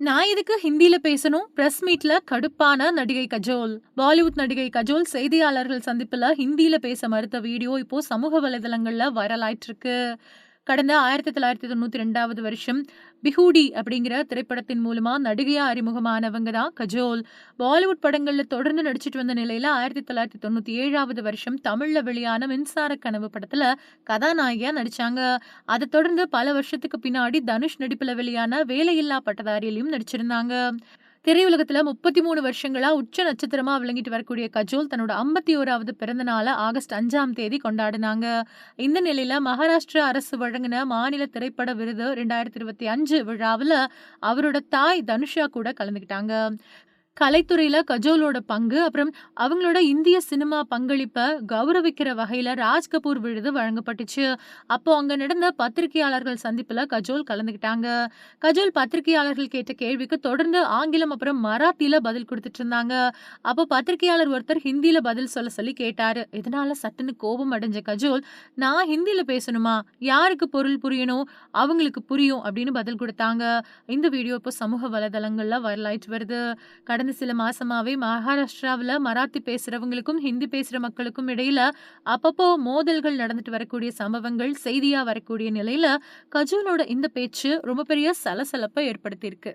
நான் எதுக்கு ஹிந்தியில பேசணும்? பிரஸ் மீட்ல கடுப்பான நடிகை கஜோல். பாலிவுட் நடிகை கஜோல் செய்தியாளர்கள் சந்திப்புல ஹிந்தியில பேச மறுத்த வீடியோ இப்போ சமூக வலைதளங்கள்ல வைரல் ஆயிட்டு இருக்கு கடந்த ஆயிரத்தி தொள்ளாயிரத்தி தொண்ணூத்தி ரெண்டாவது வருஷம் பிஹூடி அப்படிங்கிற திரைப்படத்தின் மூலமா நடிகையா அறிமுகமானவங்க தான் கஜோல். பாலிவுட் படங்கள்ல தொடர்ந்து நடிச்சிட்டு வந்த நிலையில ஆயிரத்தி தொள்ளாயிரத்தி தொண்ணூத்தி ஏழாவது வருஷம் தமிழ்ல வெளியான மின்சார கனவு படத்துல கதாநாயகியா நடிச்சாங்க. அதை தொடர்ந்து பல வருஷத்துக்கு பின்னாடி தனுஷ் நடிப்புல வெளியான வேலையில்லா பட்டதாரியிலையும் நடிச்சிருந்தாங்க. திரையுலகத்துல முப்பத்தி மூணு வருஷங்களா உச்ச நட்சத்திரமா விளங்கிட்டு வரக்கூடிய கஜோல் தன்னோட ஐம்பத்தி ஓராவது பிறந்த நாளை ஆகஸ்ட் அஞ்சாம் தேதி கொண்டாடினாங்க. இந்த நிலையில மகாராஷ்டிரா அரசு வழங்கின மாநில திரைப்பட விருது ரெண்டாயிரத்தி இருபத்தி அஞ்சு விழாவில் அவரோட தாய் தனுஷா கூட கலந்துக்கிட்டாங்க. கலைத்துறையில கஜோலோட பங்கு அப்புறம் அவங்களோட இந்திய சினிமா பங்களிப்பை கௌரவிக்கிற வகையில ராஜ் கபூர் விருது வழங்கப்பட்டுச்சு. அப்போ அங்க நடந்த பத்திரிகையாளர்கள் சந்திப்புல கஜோல் கலந்துக்கிட்டாங்க கஜோல் பத்திரிகையாளர்கள் கேட்ட கேள்விக்கு தொடர்ந்து ஆங்கிலம் அப்புறம் மராத்தியில பதில் கொடுத்துட்டு இருந்தாங்க அப்போ பத்திரிகையாளர் ஒருத்தர் ஹிந்தியில பதில் சொல்ல சொல்லி கேட்டாரு. இதனால சட்டுன்னு கோபம் அடைஞ்ச கஜோல் நான் ஹிந்தியில பேசணுமா? யாருக்கு பொருள் புரியணும்? அவங்களுக்கு புரியும் அப்படின்னு பதில் கொடுத்தாங்க. இந்த வீடியோ இப்போ சமூக வலைதளங்கள்ல வைரலாயிட்டு வருது. கடந்த சில மாசமாவே மகாராஷ்டிராவில் மராத்தி பேசுறவங்களுக்கும் ஹிந்தி பேசுற மக்களுக்கும் இடையில அப்பப்போ மோதல்கள் நடந்துட்டு வரக்கூடிய சம்பவங்கள் செய்தியா வரக்கூடிய நிலையில கஜூனோட இந்த பேச்சு ரொம்ப பெரிய சலசலப்பை ஏற்படுத்தியிருக்கு.